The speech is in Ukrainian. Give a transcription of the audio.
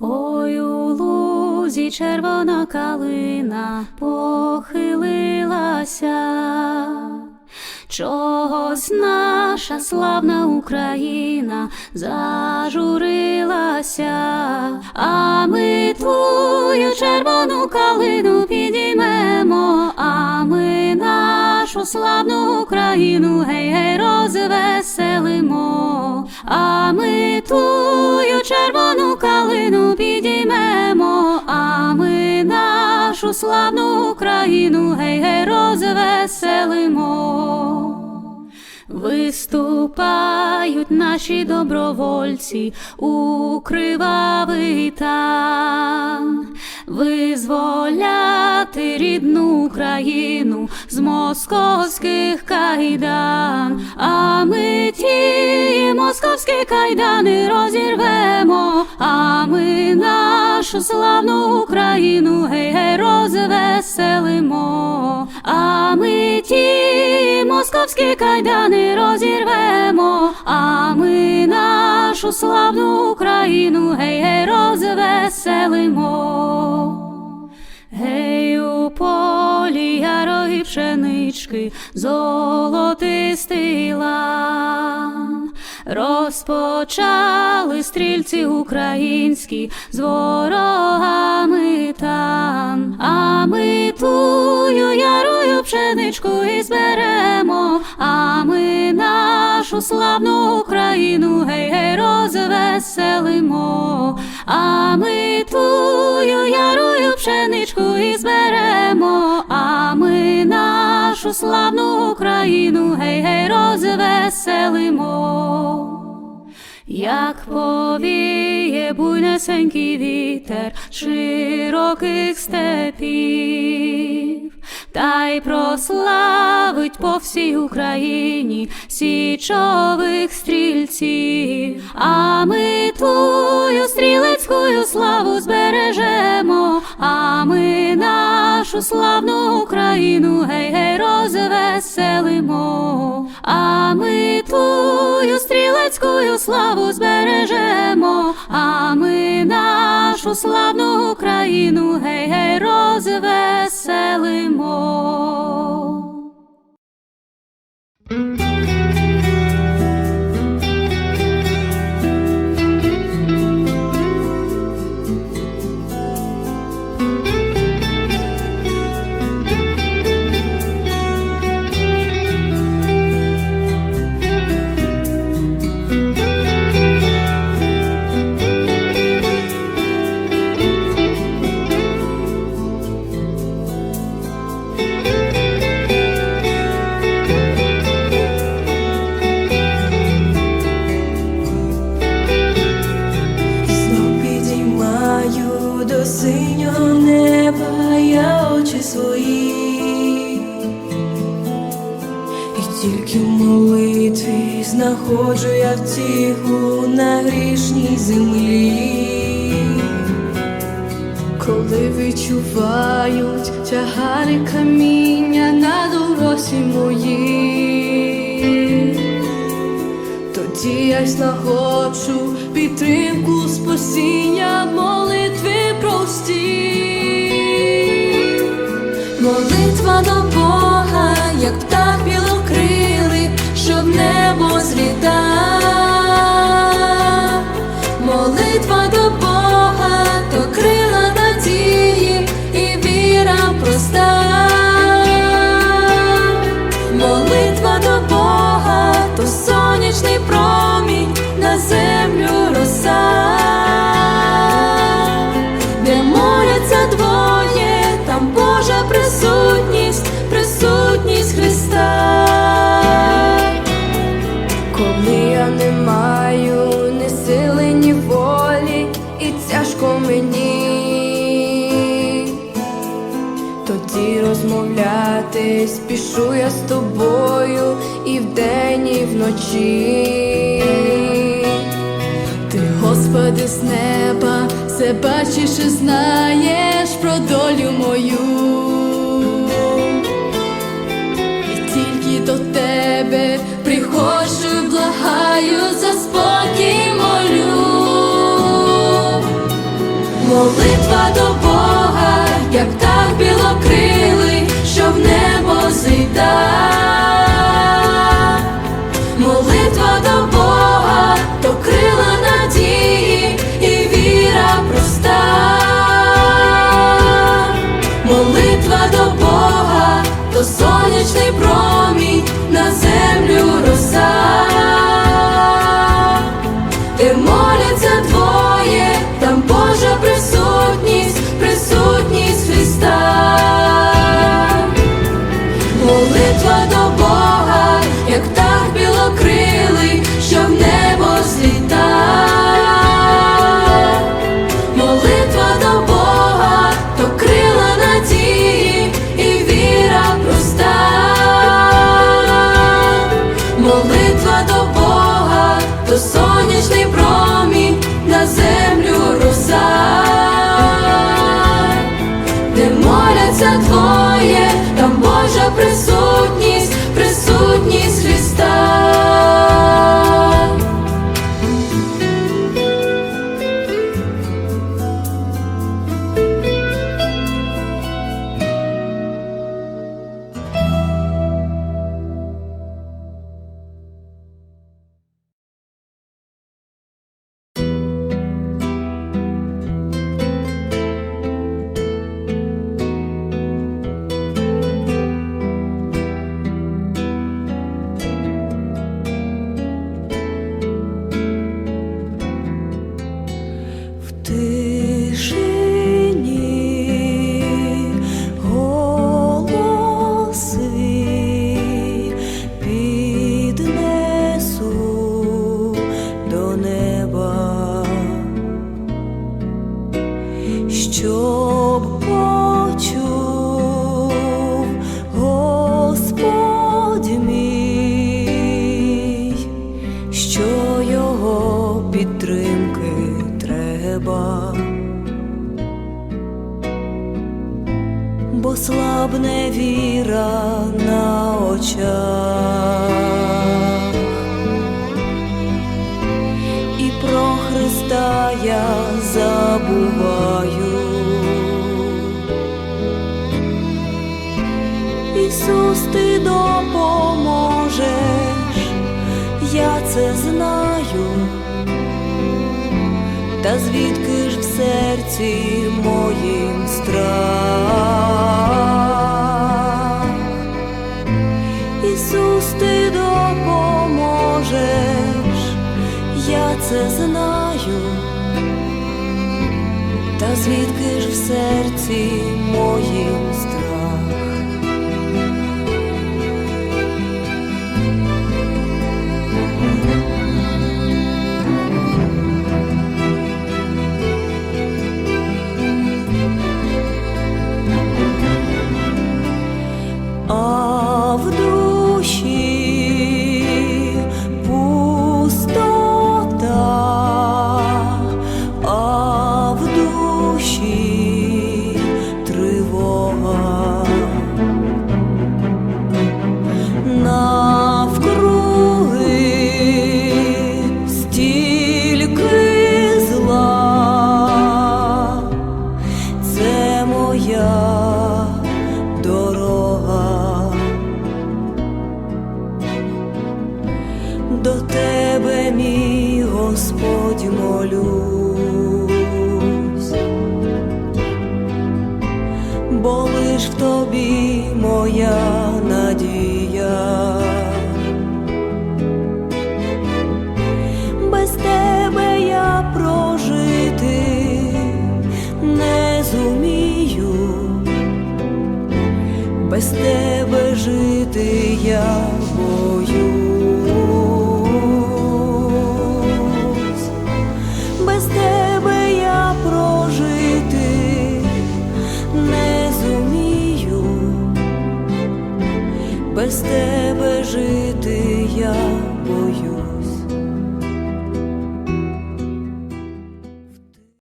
Ой, у лузі червона калина похилилася. Чогось наша славна Україна зажурилася, а ми твою червону калину підіймемо, а ми нашу славну Україну гей гей розвеселимо, а ми твою червону калину підіймемо, а ми нашу славну Україну гей гей розвеселимо. Виступають наші добровольці у кривавий тан, визволяти рідну Україну з московських кайдан, московські кайдани розірвемо, а ми нашу славну Україну гей гей розвеселимо, а ми ті московські кайдани розірвемо, а ми нашу славну Україну гей гей розвеселимо. Гей, у полі ярої пшенички, золотистий лан. Розпочали стрільці українські з ворогами тан, а ми тую ярою пшеничку і зберемо, а ми нашу славну Україну гей гей розвеселимо, а ми тую ярою пшеничку і зберемо, нашу славну Україну гей гей розвеселимо. Як повіє буйнесенький вітер широких степів, та й прославить по всій Україні січових стрільців, а ми твою стрілецькую славу збережемо, а ми нашу славну Україну гей гей розвеселимо, а ми твою стрілецькою славу збережемо, а ми нашу славну Україну гей гей розвеселимо. Тільки в молитві знаходжу я втіху на грішній землі, коли відчувають тягари каміння на дорозі моїй. Тоді я знаходжу підтримку спасіння в молитві прості. Молитва до Бога, як птах що в тоді розмовляти, спішу я з тобою і вдень, і вночі. Ти, Господи, з неба, все бачиш і знаєш про долю мою. І тільки до тебе приходжу, благаю за спокій молю. тишині як так білокрили. Щоб почув Господь мій, що його підтримки треба, бо слабне віра на очах. І про Христа я забуваю. Це знаю, та звідки ж в серці моїм страх? Ісус, ти допоможеш, я це знаю, та звідки ж в серці моїм страх? Тебе жити я боюсь.